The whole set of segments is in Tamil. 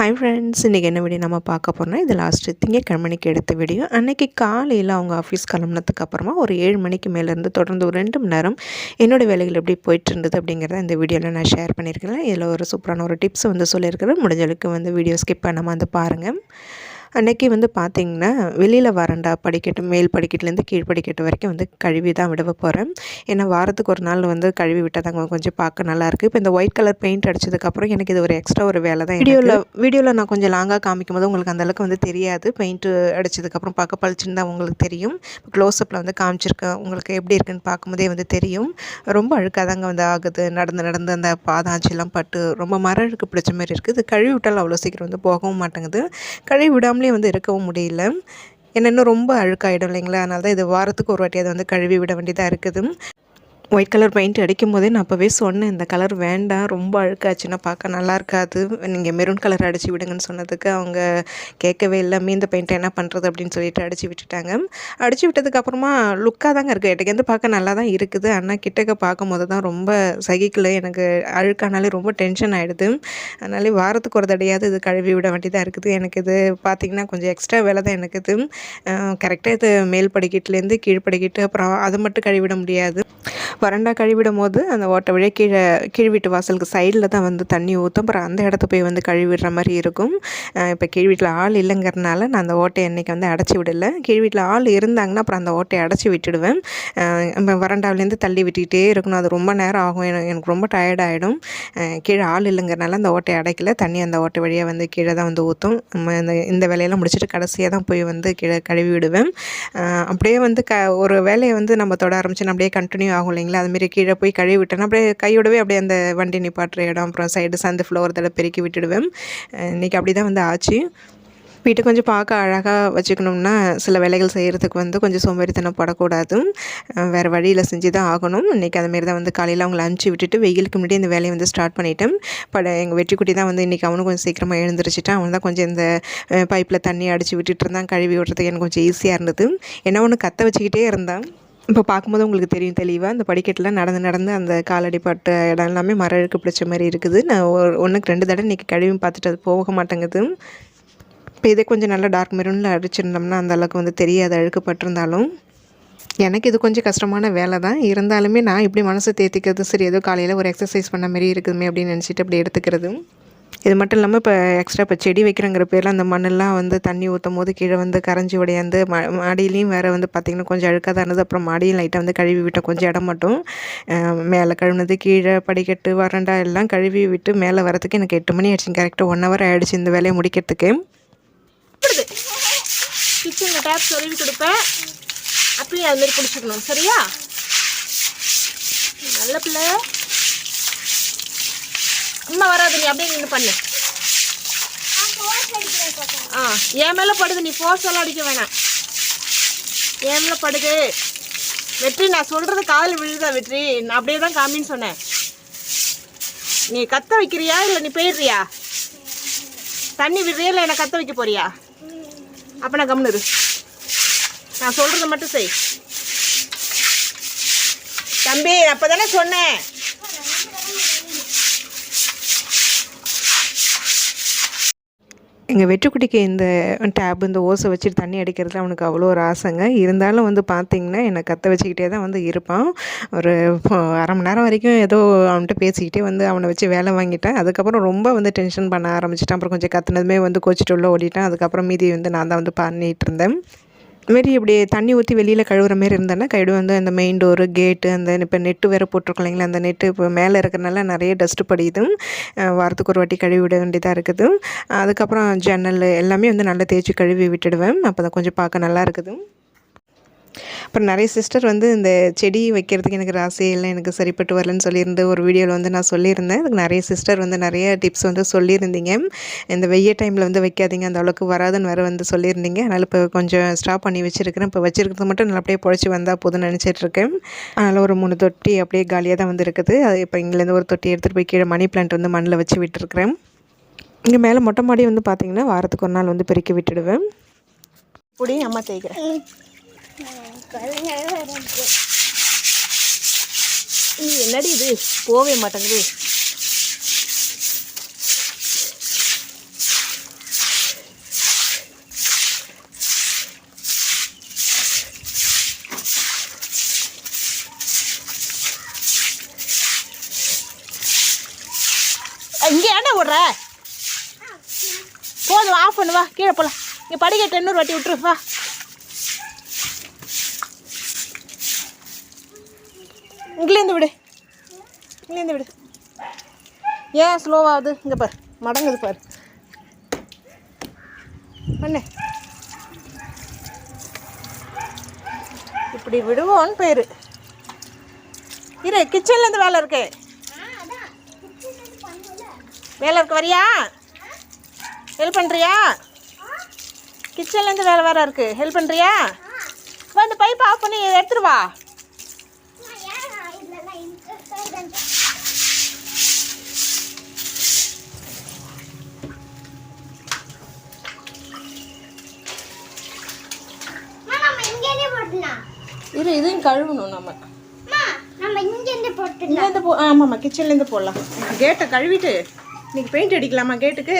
ஹாய் ஃப்ரெண்ட்ஸ் இன்றைக்கி என்ன வீடியோ நம்ம பார்க்க போகிறோம்னா இது லாஸ்ட்டு திங்கக்கிழமைக்கு எடுத்த வீடியோ அன்றைக்கி காலையில் அவங்க ஆஃபீஸ் கிளம்புனதுக்கு அப்புறமா ஒரு ஏழு மணிக்கு மேலேருந்து தொடர்ந்து ஒரு ரெண்டு மணி நேரம் என்னோடய வேலைகள் எப்படி போயிட்டு இருந்தது அப்படிங்கிறத இந்த வீடியோவில் நான் ஷேர் பண்ணியிருக்கிறேன். இதில் ஒரு சூப்பரான ஒரு டிப்ஸ் வந்து சொல்லியிருக்கிறேன். முடிஞ்ச அளவுக்கு வந்து வீடியோ ஸ்கிப் பண்ணாமல் வந்து பாருங்கள் அன்றைக்கி வந்து பார்த்திங்கன்னா வெளியில் வரண்டா படிக்கட்டு மேல் படிக்கட்டுலேருந்து கீழ் படிக்கட்டு வரைக்கும் வந்து கழுவி தான் விட போகிறேன் ஏன்னா வாரத்துக்கு ஒரு நாள் வந்து கழுவி விட்டால் தாங்க கொஞ்சம் பார்க்க நல்லாயிருக்கு இப்போ இந்த ஒயிட் கலர் பெயிண்ட் அடிச்சதுக்கப்புறம் எனக்கு இது ஒரு எக்ஸ்ட்ரா ஒரு வேலை தான் வீடியோவில் வீடியோவில் நான் கொஞ்சம் லாங்காக காமிக்கும் போது உங்களுக்கு அந்தளவுக்கு வந்து தெரியாது. பெயிண்ட்டு அடிச்சதுக்கப்புறம் பார்க்க பளிச்சுன்னு தான் உங்களுக்கு தெரியும். க்ளோஸ்அப்பில் வந்து காமிச்சிருக்கேன் உங்களுக்கு எப்படி இருக்குன்னு பார்க்கும்போதே வந்து தெரியும். ரொம்ப அழுக்காக தாங்க வந்து ஆகுது. நடந்து நடந்து அந்த பாதாஞ்செல்லாம் பட்டு ரொம்ப மர அழுக்கு பிடிச்ச மாதிரி இருக்குது இது கழுவி விட்டாலும் அவ்வளோ சீக்கிரம் வந்து போகவும் மாட்டேங்குது. கழுவி விடாமலே வந்து இருக்கவும் முடியல. ஏன்னா இன்னும் ரொம்ப அழுக்காயிடும் இல்லைங்களா? அதனால தான் இது வாரத்துக்கு ஒரு வாட்டி அதை வந்து கழுவி விட வேண்டியதாக இருக்குது. ஒயிட் கலர் பெயிண்ட் அடிக்கும் போதே நான் அப்போவே சொன்னேன் இந்த கலர் வேண்டாம் ரொம்ப அழுக்காச்சுன்னா பார்க்க நல்லா இருக்காது. நீங்கள் மெரூன் கலர் அடித்து விடுங்கன்னு சொன்னதுக்கு அவங்க கேட்கவே இல்லை. மீந்த பெயிண்ட்டை என்ன பண்ணுறது அப்படின்னு சொல்லிட்டு அடித்து விட்டுட்டாங்க. அடித்து விட்டதுக்கப்புறமா லுக்காக தாங்க இருக்குது எட்டக்கேருந்து பார்க்க நல்லா தான் இருக்குது. ஆனால் கிட்டக்க பார்க்கும் போது தான் ரொம்ப சகிக்கல. எனக்கு அழுக்கானாலே ரொம்ப டென்ஷன் ஆகிடுது அதனால வாரத்துக்கு ஒரு தடையாவது இது கழுவி விட வேண்டியதாக இருக்குது. எனக்கு இது பார்த்திங்கன்னா கொஞ்சம் எக்ஸ்ட்ரா வேலை தான் எனக்கு இது. கரெக்டாக இது மேல் படிக்கட்டுலேருந்து கீழ் படிக்கிட்டு அப்புறம் அதை மட்டும் கழுவிட முடியாது. வறண்டா கழுவிடும் போது அந்த ஓட்டை வழியாக கீழே கீழ்வீட்டு வாசலுக்கு சைடில் தான் வந்து தண்ணி ஊற்றும் அப்புறம் அந்த இடத்த போய் வந்து கழுவிடுற மாதிரி இருக்கும். இப்போ கீழ் வீட்டில் ஆள் இல்லைங்கிறனால நான் அந்த ஓட்டையை அன்றைக்கி வந்து அடைச்சி விடலை. கீழ்வீட்டில் ஆள் இருந்தாங்கன்னா அப்புறம் அந்த ஓட்டையை அடைச்சி விட்டுடுவேன். நம்ம வறண்டாவிலேருந்து தள்ளி விட்டுக்கிட்டே இருக்கணும். அது ரொம்ப நேரம் ஆகும். எனக்கு ரொம்ப ரொம்ப டயர்டாகிடும் கீழே ஆள் இல்லைங்கிறனால அந்த ஓட்டையை அடைக்கல. தண்ணி அந்த ஓட்டை வழியாக வந்து கீழே தான் வந்து ஊற்றும் இந்த இந்த வேலையெல்லாம் முடிச்சுட்டு கடைசியாக தான் போய் வந்து கீழே கழுவி விடுவேன். அப்படியே வந்து க ஒரு வேலையை வந்து நம்ம தொட ஆரம்பிச்சு அப்படியே கண்டினியூ ஆகும் இல்லைங்களா? அதுமாரி கீழே போய் கழுவி விட்டேன்னா அப்படியே கையோடவே அப்படியே அந்த வண்டி நிப்பாட்டுற இடம் அப்புறம் சைடு சந்து ஃப்ளோர் தடவை பெருக்கி விட்டுடுவேன். இன்றைக்கி அப்படி தான் வந்து ஆச்சு. வீட்டை கொஞ்சம் பார்க்க அழகாக வச்சுக்கணும்னா சில வேலைகள் செய்கிறதுக்கு வந்து கொஞ்சம் சோம்பேறித்தனம் படக்கூடாது. வேறு வழியில் செஞ்சு தான் ஆகணும். இன்றைக்கி அதுமாரி தான் வந்து காலையில் அவங்கள அனுப்பிச்சி விட்டுட்டு வெயிலுக்கு முன்னாடி இந்த வேலையை வந்து ஸ்டார்ட் பண்ணிட்டேன். பட் எங்கள் வெற்றிக்குட்டி தான் வந்து இன்றைக்கி அவனும் கொஞ்சம் சீக்கிரமாக எழுந்திரிச்சிட்டான். அவன் தான் கொஞ்சம் இந்த பைப்பில் தண்ணி அடித்து விட்டுட்டு இருந்தான். கழுவி விடுறதுக்கு எனக்கு கொஞ்சம் ஈஸியாக இருந்தது. என்ன ஒன்று கற்ற வச்சுக்கிட்டே இருந்தான். இப்போ பார்க்கும்போது உங்களுக்கு தெரியும் தெளிவாக அந்த படிக்கட்டில் நடந்து நடந்து அந்த காலடிப்பட்ட இடம் எல்லாமே மர அழுக்கு பிடிச்ச மாதிரி இருக்குது. நான் ஒரு ஒன்றுக்கு ரெண்டு தடவை இன்றைக்கி கழுவி பார்த்துட்டு அது போக மாட்டேங்குது. இப்போ இதே கொஞ்சம் நல்லா டார்க் மெரூனில் அடிச்சிருந்தோம்னா அந்த அளவுக்கு வந்து தெரியாது அழுக்கு பட்டிருந்தாலும் எனக்கு இது கொஞ்சம் கஷ்டமான வேலை தான். இருந்தாலுமே நான் இப்படி மனசை தேத்திக்கிறது சரி ஏதோ காலையில் ஒரு எக்ஸசைஸ் பண்ண மாதிரி இருக்குதுமே அப்படின்னு நினச்சிட்டு அப்படி எடுத்துக்கிறது. இது மட்டும் இல்லாமல் இப்போ எக்ஸ்ட்ரா இப்போ செடி வைக்கிறங்கிற பேரில் அந்த மண்ணெல்லாம் வந்து தண்ணி ஊற்றும் போது கீழே வந்து கரைஞ்சி உடையாந்து ம மாடியிலையும் வேறு வந்து பார்த்திங்கன்னா கொஞ்சம் அழுக்காக தான் இருந்தது. அப்புறம் மாடியும் லைட்டாக வந்து கழுவி விட்டோம் கொஞ்சம் இடம் மட்டும் மேலே கழுவுனது கீழே படிக்கட்டு வரண்டா எல்லாம் கழுவி விட்டு மேலே வரதுக்கு எனக்கு எட்டு மணி ஆயிடுச்சு கரெக்டாக ஒன் ஹவர் ஆகிடுச்சு இந்த வேலையை முடிக்கிறதுக்கு. கிச்சனில் டேப் சொருவி கொடுப்பேன். அப்படியே அதுமாரி பிடிச்சிக்கணும். சரியா? நல்ல பிள்ளை. அம்மா வராது நீ அப்படியே நின்று பண்ணு. ஆ என் மேலே படுது நீ ஃபோர்ஸ் எல்லாம் அடிக்க வேணாம். என் மேலே படுது. வெற்றி நான் சொல்கிறது காதல் விழுதா வெற்றி. நான் அப்படியே தான் காமின்னு சொன்னேன். நீ கத்த வைக்கிறியா இல்லை நீ போயிடுறியா? தண்ணி விடுறியா இல்லை என்னை கத்த வைக்க போறியா? அப்போ நான் கம்னுரு நான் சொல்கிறத மட்டும் செய். தம்பி அப்போ தானே சொன்னேன். எங்கள் வெட்டுக்குட்டிக்கு இந்த டேப் இந்த ஓசை வச்சுட்டு தண்ணி அடிக்கிறது அவனுக்கு அவ்வளோ ஒரு ஆசைங்க. இருந்தாலும் வந்து பார்த்திங்கன்னா என்னை கற்ற வச்சுக்கிட்டே தான் வந்து இருப்பான். ஒரு அரை மணி நேரம் வரைக்கும் ஏதோ அவன்கிட்ட பேசிக்கிட்டே வந்து அவனை வச்சு வேலை வாங்கிட்டேன். அதுக்கப்புறம் ரொம்ப வந்து டென்ஷன் பண்ண ஆரம்பிச்சிட்டான். அப்புறம் கொஞ்சம் கற்றுனதுமே வந்து கோச்சிட்டு உள்ளே ஓடிட்டேன். அதுக்கப்புறம் மீதி வந்து நான் தான் வந்து பண்ணிகிட்டு இருந்தேன். இதுமாரி இப்படி தண்ணி ஊற்றி வெளியில் கழுவுற மாரி இருந்தேன்னா கைடு வந்து அந்த மெயின் டோரு கேட்டு அந்த இப்போ நெட்டு வேறு போட்டிருக்கோம் இல்லைங்களா? அந்த நெட்டு இப்போ மேலே இருக்கிறனால நிறைய டஸ்ட்டு படியுது. வாரத்துக்கு ஒரு வாட்டி கழுவி விட வேண்டியதாக இருக்குது. அதுக்கப்புறம் ஜன்னல் எல்லாமே வந்து நல்லா தேய்ச்சி கழுவி விட்டுடுவேன். அப்போ தான் கொஞ்சம் பார்க்க நல்லா இருக்குது. அப்புறம் நிறைய சிஸ்டர் வந்து இந்த செடி வைக்கிறதுக்கு எனக்கு ராசியே இல்லை எனக்கு சரிப்பட்டு வரலன்னு சொல்லியிருந்து ஒரு வீடியோவில் வந்து நான் சொல்லியிருந்தேன். அதுக்கு நிறைய சிஸ்டர் வந்து நிறைய டிப்ஸ் வந்து சொல்லியிருந்தீங்க. இந்த வெய்ய டைமில் வந்து வைக்காதீங்க அந்த அளவுக்கு வராதுன்னு வேறு வந்து சொல்லியிருந்தீங்க. அதனால் இப்போ கொஞ்சம் ஸ்டாப் பண்ணி வச்சுருக்கிறேன். இப்போ வச்சுருக்கிறது மட்டும் நல்லா அப்படியே பொழைச்சி வந்தால் போதும்னு நினச்சிட்ருக்கேன் அதனால் ஒரு மூணு தொட்டி அப்படியே காலியாக தான் வந்து இருக்குது அது இப்போ இங்கேருந்து ஒரு தொட்டி எடுத்துகிட்டு போய் கீழே மணி பிளான்ட் வந்து மண்ணில் வச்சு விட்டுருக்குறேன். இங்கே மேலே மொட்டை மாடி வந்து பார்த்திங்கன்னா வாரத்துக்கு ஒரு நாள் வந்து பெருக்கி விட்டுடுவேன். இப்படி அம்மா தேய்க்கிறேன். என்னடி இது? போகவே மாட்டேங்குது. இங்கே ஏன்டா ஓடுற? போதும் ஆஃப் பண்ணுவா கீழே போகலாம் இங்கே படிக்கட்டு இன்னொரு வாட்டி விட்டுருவா ஏன் ஸ்லோவாகுது இங்கே பார். மடங்குது பார். பண்ணு இப்படி விடுவோன்னு பேர். இரு கிச்சன்லேருந்து வேலை இருக்கு. வேலை இருக்கு வரியா? ஹெல்ப் பண்ணுறியா கிச்சன்லேருந்து வேலை வேறு இருக்கு. ஹெல்ப் பண்ணுறியா வந்து பைப் ஆஃப் பண்ணி எடுத்துருவா வா நம்ம இங்கேயே போட்டுலாம் இரு இதையும் கழுவணும் நம்ம. இங்கேருந்து போ ஆமாம்மா கிச்சன்லேருந்து போடலாம். கேட்டை கழுவிட்டு இன்னைக்கு பெயிண்ட் அடிக்கலாமா கேட்டுக்கு?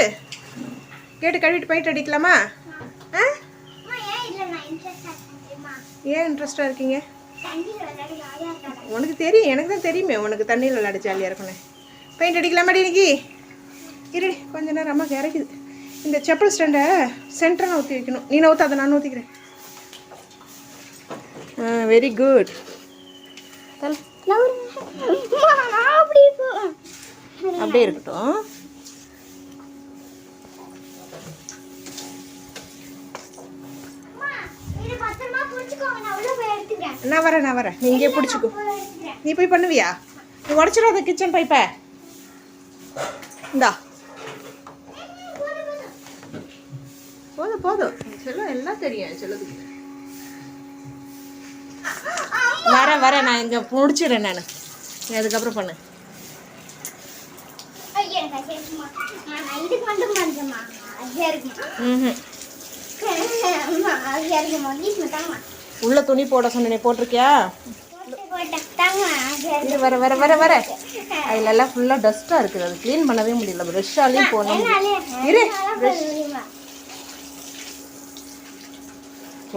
கேட்டு கழுவிட்டு பெயிண்ட் அடிக்கலாமா? ஆ? ஏன் நான் இன்ட்ரெஸ்டாக இருக்கீங்க? உனக்கு தெரியும் எனக்கு தான் தெரியுமே உனக்கு தண்ணியில் விளையாட ஜாலியாக இருக்கணும் பெயிண்ட் அடிக்கலாமாடி இன்னைக்கு? இருடி கொஞ்ச நேரம் அம்மா இறக்குது. இந்த செப்பல் ஸ்டாண்டை சென்டராக ஊற்றி வைக்கணும். நீ நவுத்த அதை நான் ஊற்றிக்கிறேன் வெரி குட் அப்படியே இருக்கட்டும். நான் வரேன் நான் வரேன். நீ இங்கே பிடிச்சிக்கோ. நீ போய் பண்ணுவியா? நீ உடச்சிடாத கிச்சன் பைப்பை இந்தா. போதும் போதும். செல்லம் எல்லாம் தெரியும் செல்லத்துக்கு. வரேன் வரேன். நான் இங்கே முடிச்சிடுறேன் நான். அதுக்கப்புறம் பண்ணு. உள்ள துணி போட சொன்ன போட்டிருக்கியா? வர வர வர வர. அதுல எல்லாம் ஃபுல்லாக டஸ்ட்டாக இருக்குது. அது க்ளீன் பண்ணவே முடியல. ப்ரெஷ்ஷாலையும் போன என்னாலே இரு?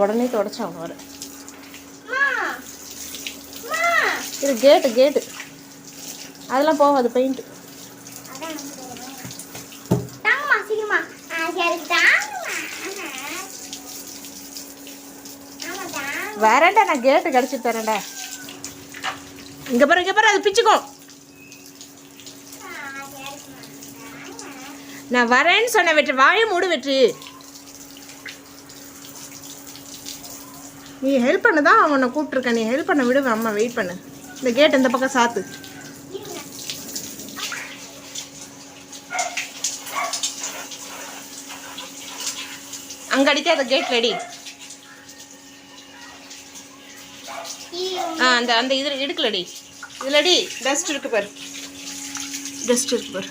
உடனே தொடச்சான் வர அம்மா, அம்மா. இது கேட்டு கேட்டு அதெல்லாம் போகாது பெயிண்ட் அதான் எனக்கு தெரியும். தாங்கம்மா, சீக்கிரமா. ஆ, சரி, தாங்கம்மா. ஆமா, தாங்க. வரேன்டா நான் கேட்டு கிடச்சி தரேன்டா இங்கே பாரு இங்கே பாரு அது பிச்சுக்கும். நான் வரேன்னு சொன்ன வெற்றி வாயை மூடு வெற்றி நீ ஹெல்ப் பண்ண தான் அவனை கூப்பிட்ருக்கேன் நீ ஹெல்ப் பண்ண விடு அம்மா வெயிட் பண்ணு இந்த கேட் இந்த பக்கம் சாத்து. அங்க அங்கே அடிக்காத கேட் ரெடி ஆ அந்த அந்த இது எடுக்கலடி இதுலடி டஸ்ட் இருக்கு பாரு. டஸ்ட் இருக்கு பாரு.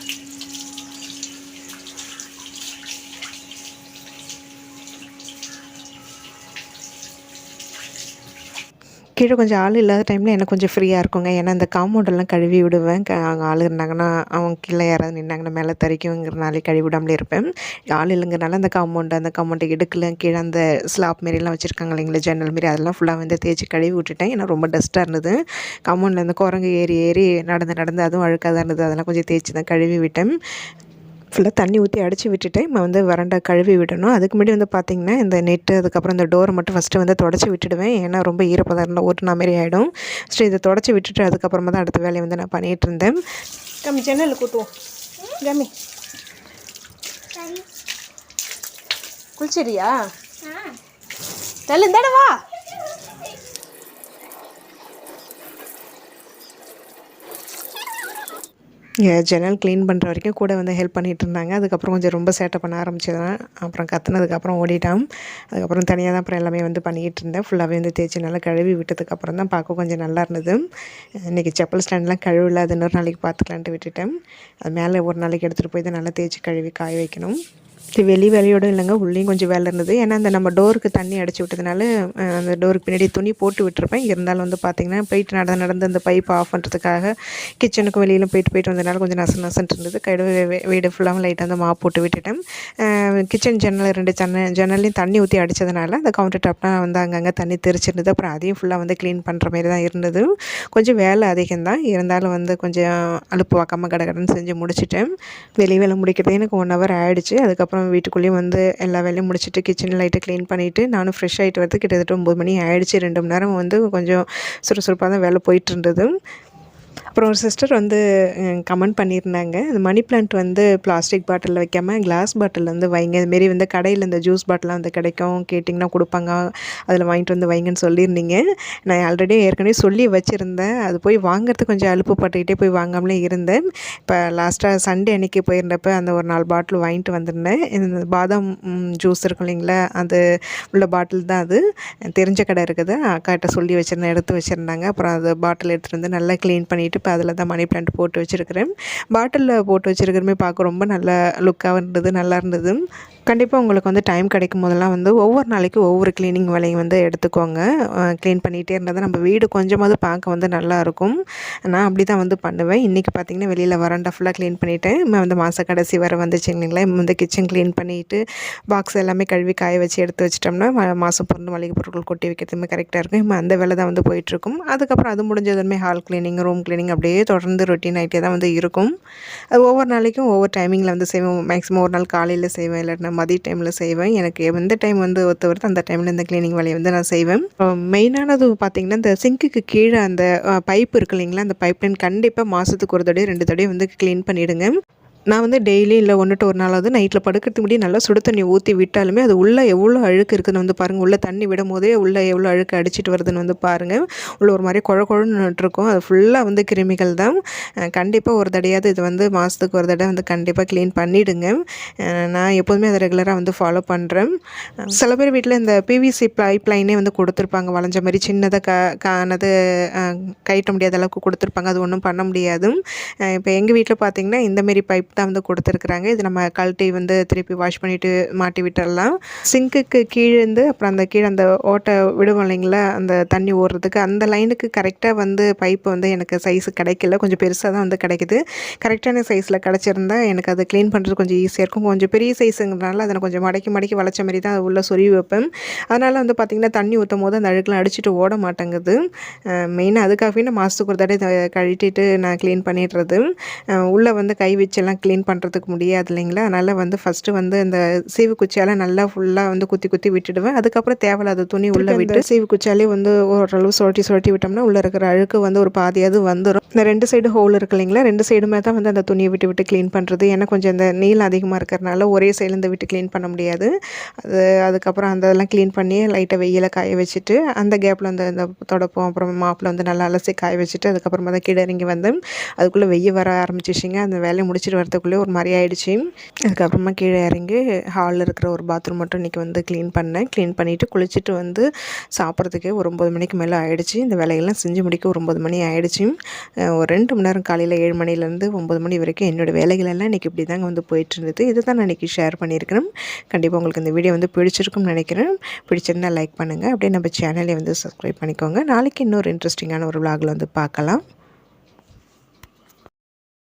கீழே கொஞ்சம் ஆள் இல்லாத டைமில் எனக்கு கொஞ்சம் ஃப்ரீயாக இருக்குங்க. ஏன்னா அந்த காம்பவுண்டெல்லாம் கழுவி விடுவேன். க ஆள் இருந்தாங்கன்னா அவங்க கீழே யாராவது நின்னாங்கன்னா மேலே தறிக்குங்கிறனாலே கழுவி விடாமலே இருப்பேன். ஆள் இல்லைங்கிறனால அந்த காம்பவுண்டு அந்த காம்பவுண்டு இடுக்கில் கீழே அந்த ஸ்லாப் மாரிலாம் வச்சுருக்காங்க இல்லைங்களா ஜன்னல் மாரி அதெல்லாம் ஃபுல்லாக வந்து தேய்ச்சி கழுவி விட்டுட்டேன். ஏன்னா ரொம்ப டஸ்ட்டாக இருந்தது. காம்பவுண்டில் இந்த குரங்கு ஏறி ஏறி நடந்து நடந்து அதுவும் அழுக்காக தான் இருந்தது. அதெல்லாம் கொஞ்சம் தேய்ச்சி தான் கழுவி விட்டேன். ஃபுல்லாக தண்ணி ஊற்றி அடித்து விட்டுட்டு இப்போ வந்து வறண்டா கழுவி விடணும். அதுக்கு முன்னாடி வந்து பார்த்திங்கன்னா இந்த நெட்டு அதுக்கப்புறம் இந்த டோரை மட்டும் ஃபஸ்ட்டு வந்து தொடச்சி விட்டுடுவேன். ஏன்னா ரொம்ப ஈரப்பதம் இருந்தால் ஒட்டுனா மாரி ஆகிடும் ஸோ இதை தொடச்சி விட்டுட்டு அதுக்கப்புறமா தான் அடுத்த வேலையை வந்து நான் பண்ணிகிட்டு இருந்தேன். கம்மி ஜன்னலில் கூட்டுவோம். கம்மி. சரி. குளிச்சிரியா. தள்ளு இந்தாடா வா. ஜன்னல் க்ளீன் பண்ணுற வரைக்கும் கூட வந்து ஹெல்ப் பண்ணிகிட்டு இருந்தாங்க. அதுக்கப்புறம் கொஞ்சம் ரொம்ப சேட்டை பண்ண ஆரம்பிச்சதுதான் அப்புறம் கத்துனதுக்கப்புறம் ஓடிட்டான் அதுக்கப்புறம் தனியாக தான் அப்புறம் எல்லாமே வந்து பண்ணிக்கிட்டு இருந்தேன். ஃபுல்லாகவே வந்து தேய்ச்சி நல்லா கழுவி விட்டதுக்கப்புறம் தான் பார்க்க கொஞ்சம் நல்லா இருந்தது. இன்றைக்கி செப்பல் ஸ்டாண்ட்லாம் கழுவல அது இன்னொரு நாளைக்கு பார்த்துக்கலான்ட்டு விட்டுட்டேன். அது மேலே ஒரு நாளைக்கு எடுத்துகிட்டு போய் தான் நல்லா தேய்ச்சி கழுவி காய வைக்கணும். இது வெளி வேலையோடு இல்லைங்க உள்ளேயும் கொஞ்சம் வேலை இருந்தது. ஏன்னா அந்த நம்ம டோருக்கு தண்ணி அடைச்சி விட்டதுனால அந்த டோருக்கு பின்னாடி துணி போட்டு விட்டுருப்பேன். இருந்தாலும் வந்து பார்த்திங்கன்னா போயிட்டு நடந்து நடந்து அந்த பைப் ஆஃப் பண்ணுறதுக்காக கிச்சனுக்கும் வெளியிலும் போயிட்டு போயிட்டு வந்ததுனால கொஞ்சம் நச நசன்ட்டு இருந்தது. கைடு வீடு ஃபுல்லாகவும் லைட்டாக வந்து மாப் போட்டு விட்டுட்டேன். கிச்சன் ஜன்னல் ரெண்டு ஜன்னல் ஜன்னல்லையும் தண்ணி ஊற்றி அடித்ததுனால அந்த கவுண்டர் டாப்லாம் வந்து அங்கங்கே தண்ணி தெரிச்சிருந்தது அப்புறம் அதையும் ஃபுல்லாக வந்து க்ளீன் பண்ணுற மாதிரி தான் இருந்தது. கொஞ்சம் வேலை அதிகம்தான் இருந்தாலும் வந்து கொஞ்சம் அலுப்பு வாக்காமல் கடகடன்னு செஞ்சு முடிச்சிட்டேன். வெளி வேலை முடிக்கிறதே எனக்கு ஒன் ஹவர் ஆயிடுச்சு. அதுக்கப்புறம் வீட்டுக்குள்ளேயும் வந்து எல்லா வேலையும் முடிச்சுட்டு கிச்சன் லைட்டை க்ளீன் பண்ணிவிட்டு நானும் ஃப்ரெஷ் ஆகிட்டு வரது கிட்டத்தட்ட ஒம்பது மணி ஆயிடுச்சு. ரெண்டு மணி நேரம் வந்து கொஞ்சம் சுறுசுறுப்பாக தான் வேலை போயிட்டு இருந்தது. அப்புறம் ஒரு சிஸ்டர் வந்து கமெண்ட் பண்ணியிருந்தாங்க. இந்த மணி பிளான்ட் வந்து பிளாஸ்டிக் பாட்டிலில் வைக்காமல் கிளாஸ் பாட்டிலில் வந்து வைங்க. இதுமாரி வந்து கடையில் இந்த ஜூஸ் பாட்டிலாம் வந்து கிடைக்கும். கேட்டிங்கன்னா கொடுப்பாங்க. அதில் வாங்கிட்டு வந்து வைங்கன்னு சொல்லியிருந்தீங்க. நான் ஆல்ரெடி ஏற்கனவே சொல்லி வச்சுருந்தேன். அது போய் வாங்குறதுக்கு கொஞ்சம் அலுப்பு பட்டுக்கிட்டே போய் வாங்காமலே இருந்தேன். இப்போ லாஸ்ட்டாக சண்டே அன்னைக்கு போயிருந்தப்ப அந்த ஒரு நாலு பாட்டில் வாங்கிட்டு வந்திருந்தேன். இந்த பாதாம் ஜூஸ் இருக்கும் இல்லைங்களா? அது உள்ள பாட்டில் தான் அது. தெரிஞ்ச கடை இருக்குது. அக்காட்ட சொல்லி வச்சுருந்தேன் எடுத்து வச்சுருந்தாங்க. அப்புறம் அது பாட்டில் எடுத்துகிட்டு வந்து நல்லா க்ளீன் பண்ணிவிட்டு இப்போ அதில் தான் மணி பிளான்ட் போட்டு வச்சுருக்கிறேன். பாட்டிலில் போட்டு வச்சுருக்கிறமே பார்க்க ரொம்ப நல்ல லுக்காக இருந்தது நல்லா இருந்தது. கண்டிப்பாக உங்களுக்கு வந்து டைம் கிடைக்கும் போதெல்லாம் வந்து ஒவ்வொரு நாளைக்கு ஒவ்வொரு க்ளீனிங் வேலையும் வந்து எடுத்துக்கோங்க. க்ளீன் பண்ணிகிட்டே இருந்தால் நம்ம வீடு கொஞ்சமாவது பார்க்க வந்து நல்லா இருக்கும். நான் அப்படி தான் வந்து பண்ணுவேன். இன்றைக்கி பார்த்தீங்கன்னா வெளியில் வரண்டா ஃபுல்லாக க்ளீன் பண்ணிவிட்டேன் வந்து மாத கடைசி வர வந்துச்சு இல்லைங்களா? வந்து கிச்சன் க்ளீன் பண்ணிவிட்டு பாக்ஸ் எல்லாமே கழுவி காய வச்சு எடுத்து வச்சிட்டோம்னா மாதம் பொருள் மளிகை பொருட்கள் கொட்டி வைக்கிறதுமே கரெக்டாக இருக்கும். இப்போ அந்த வேலை தான் வந்து போயிட்டுருக்கும் அதுக்கப்புறம் அது முடிஞ்சதுமே ஹால் க்ளீனிங் ரூம் க்ளீனிங் அப்படியே தொடர்ந்து ரொட்டீன் ஆகிட்டே தான் வந்து இருக்கும். அது ஒவ்வொரு நாளைக்கும் ஒவ்வொரு டைமிங்கில் வந்து செய்வோம். மேக்ஸிமம் ஒரு நாள் காலையில் செய்வேன். இல்லைன்னா மதிய டைமில் செய்வேன். எனக்கு எந்த டைம் வந்து ஒத்து வருது அந்த டைமில் இந்த க்ளீனிங் வேலையை வந்து நான் செய்வேன். மெயினானது பார்த்திங்கன்னா இந்த சிங்க்குக்கு கீழே அந்த பைப் இருக்கு இல்லைங்களா? அந்த பைப் லைன் கண்டிப்பாக மாதத்துக்கு ஒரு தடவை ரெண்டு தடவை வந்து க்ளீன் பண்ணிவிடுங்க நான் வந்து டெய்லி இல்லை ஒன்றுட்டு ஒரு நாளாவது நைட்டில் படுக்கிறதுக்கு முன்னாடி நல்லா சுடு தண்ணி ஊற்றி விட்டாலுமே அது உள்ளே எவ்வளோ அழுக்கு இருக்குதுன்னு வந்து பாருங்கள் உள்ளே தண்ணி விடும் போதே உள்ளே எவ்வளோ அழுக்கு அடிச்சிட்டு வருதுன்னு வந்து பாருங்கள் உள்ள ஒரு மாதிரி குழ குழன்னு இருக்கும் அது ஃபுல்லாக வந்து கிருமிகள் தான். கண்டிப்பாக ஒரு தடையாவது இது வந்து மாதத்துக்கு ஒரு தடவை வந்து கண்டிப்பாக க்ளீன் பண்ணிவிடுங்க நான் எப்போதுமே அதை ரெகுலராக வந்து ஃபாலோ பண்ணுறேன் சில பேர் வீட்டில் இந்த பிவிசி பைப் லைனே வந்து கொடுத்துருப்பாங்க. வளைஞ்ச மாதிரி சின்னதாக க கானது அஹ், முடியாத அளவுக்கு கொடுத்துருப்பாங்க. அது ஒன்றும் பண்ண முடியாது. இப்போ எங்கள் வீட்டில் பார்த்திங்கன்னா இந்தமாரி பைப் தான் வந்து கொடுத்துருக்குறாங்க. இது நம்ம கழட்டி வந்து திருப்பி வாஷ் பண்ணிவிட்டு மாட்டி விட்டுடலாம் சிங்க்குக்கு கீழேருந்து அப்புறம் அந்த கீழே அந்த ஓட்டை விடுவோம் இல்லைங்களா? அந்த தண்ணி ஓடுறதுக்கு. அந்த லைனுக்கு கரெக்டாக வந்து பைப் வந்து எனக்கு சைஸ் கிடைக்கல. கொஞ்சம் பெருசாக தான் வந்து கிடைக்குது. கரெக்டான சைஸில் கிடச்சிருந்தா எனக்கு அது க்ளீன் பண்ணுறது கொஞ்சம் ஈஸியாக இருக்கும். கொஞ்சம் பெரிய சைஸுங்கிறனால அதை நான் கொஞ்சம் மடக்கி மடக்கி வளைச்ச மாதிரி தான் அது உள்ளே சொருவி வைப்பேன். அதனால் வந்து பார்த்திங்கன்னா தண்ணி ஊற்றும் போது அந்த அழுக்கெலாம் அடிச்சுட்டு ஓட மாட்டேங்குது. மெயினாக அதுக்காகவே நான் மாதத்துக்கு ஒரு தடவை இதை கழட்டிட்டு நான் க்ளீன் பண்ணிடுறது. உள்ளே வந்து கை வச்செல்லாம் க்ளீன் பண்ணுறதுக்கு முடியாது இல்லைங்களா? அதனால் வந்து ஃபஸ்ட்டு வந்து அந்த சீவு குச்சியால் நல்லா ஃபுல்லாக வந்து குத்தி குத்தி விட்டுடுவேன். அதுக்கப்புறம் தேவையில்லாத துணி உள்ளே விட்டு சீவு குச்சியாலே வந்து ஓரளவு சுரட்டி சுரட்டி விட்டோம்னா உள்ளே இருக்கிற அழுக்கு வந்து ஒரு பாதியாவது வந்துடும் இந்த ரெண்டு சைடு ஹோல் இருக்கு இல்லைங்களா? ரெண்டு சைடுமே தான் வந்து அந்த துணியை விட்டு விட்டு க்ளீன் பண்ணுறது ஏன்னா கொஞ்சம் இந்த நீளம் அதிகமாக இருக்கிறனால ஒரே சைடுலேருந்து விட்டு க்ளீன் பண்ண முடியாது. அது அதுக்கப்புறம் அந்த இதெல்லாம் க்ளீன் பண்ணி லைட்டாக வெயில காய வச்சுட்டு அந்த கேப்பில் வந்து இந்த தொடப்பம். அப்புறம் மாப்பில் வந்து நல்லா அலசி காய வச்சுட்டு அதுக்கப்புறமா தான் கீழே இறங்கி வந்து அதுக்குள்ளே வெய்ய வர ஆரம்பிச்சிச்சிங்க. அந்த வேலையை முடிச்சிட்டு வரதுக்குள்ளே ஒரு மாதிரி ஆகிடுச்சி அதுக்கப்புறமா கீழே இறங்கி ஹாலில் இருக்கிற ஒரு பாத்ரூம் மட்டும் இன்றைக்கி வந்து க்ளீன் பண்ணேன். க்ளீன் பண்ணிவிட்டு குளிச்சுட்டு வந்து சாப்பிட்றதுக்கே ஒரு ஒம்பது மணிக்கு மேலே ஆகிடுச்சி இந்த வேலையெல்லாம் செஞ்சு முடிக்க ஒரு ஒம்பது மணி ஆகிடுச்சி ஒரு ரெண்டு மணி நேரம் காலையில் ஏழு மணிலேருந்து ஒம்பது மணி வரைக்கும் என்னோடய வேலைகள் எல்லாம் இன்றைக்கி இப்படி தாங்க வந்து போயிட்டு இருந்தது. இதை தான் நான் இன்றைக்கி ஷேர் பண்ணியிருக்கிறேன். கண்டிப்பாக உங்களுக்கு இந்த வீடியோ வந்து பிடிச்சிருக்கும்னு நினைக்கிறேன். பிடிச்சிருந்தா லைக் பண்ணுங்கள் அப்படியே நம்ம சேனலை வந்து சப்ஸ்கிரைப் பண்ணிக்கோங்க. நாளைக்கு இன்னொரு இன்ட்ரெஸ்டிங்கான ஒரு விளாகில் வந்து பார்க்கலாம்.